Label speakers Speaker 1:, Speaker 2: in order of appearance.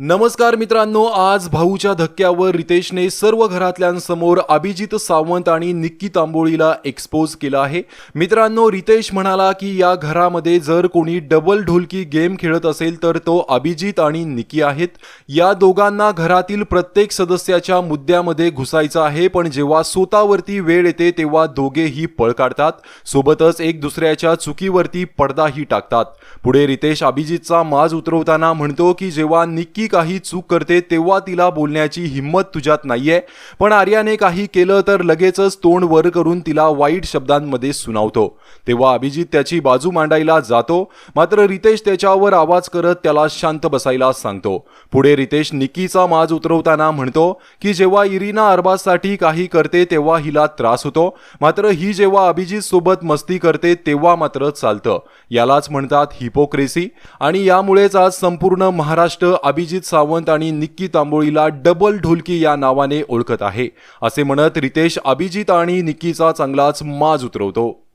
Speaker 1: नमस्कार मित्रांनो आज भाऊच्या धक्क्यावर रितेशने सर्व घरातल्यांसमोर अभिजित सावंत आणि निक्की तांबोळीला एक्सपोज केलं आहे. मित्रांनो रितेश म्हणाला की या घरामध्ये जर कोणी डबल ढोलकी गेम खेळत असेल तर तो अभिजित आणि निक्की आहेत. या दोघांना घरातील प्रत्येक सदस्याच्या मुद्द्यामध्ये घुसायचं आहे पण जेव्हा स्वतःवरती वेळ येते तेव्हा दोघेही पळ काढतात. सोबतच एक दुसऱ्याच्या चुकीवरती पडदाही टाकतात. पुढे रितेश अभिजितचा माज उतरवताना म्हणतो की जेव्हा निक्की काही चूक करते तेव्हा तिला बोलण्याची हिंमत तुझ्यात नाहीये. पण आर्याने काही केलं तर लगेचच तोंड वर करून तिला वाईट शब्दांमध्ये सुनावतो. तेव्हा अभिजित त्याची बाजू मांडायला जातो. मात्र रितेश त्याच्यावर आवाज करत त्याला शांत बसायला सांगतो. पुढे रितेश निकीचा माज उतरवताना म्हणतो की जेव्हा इरिना अरबाजसाठी काही करते तेव्हा हिला त्रास होतो. मात्र ही जेव्हा अभिजित सोबत मस्ती करते तेव्हा मात्र चालतं. यालाच म्हणतात हिपोक्रेसी. आणि यामुळेच आज संपूर्ण महाराष्ट्र अभिजित सावंत आणि निक्की तांबोळीला डबल ढोलकी या नावाने ओळखत आहे. असे म्हणत रितेश अभिजित आणि निक्कीचा चांगलाच माज उतरवतो.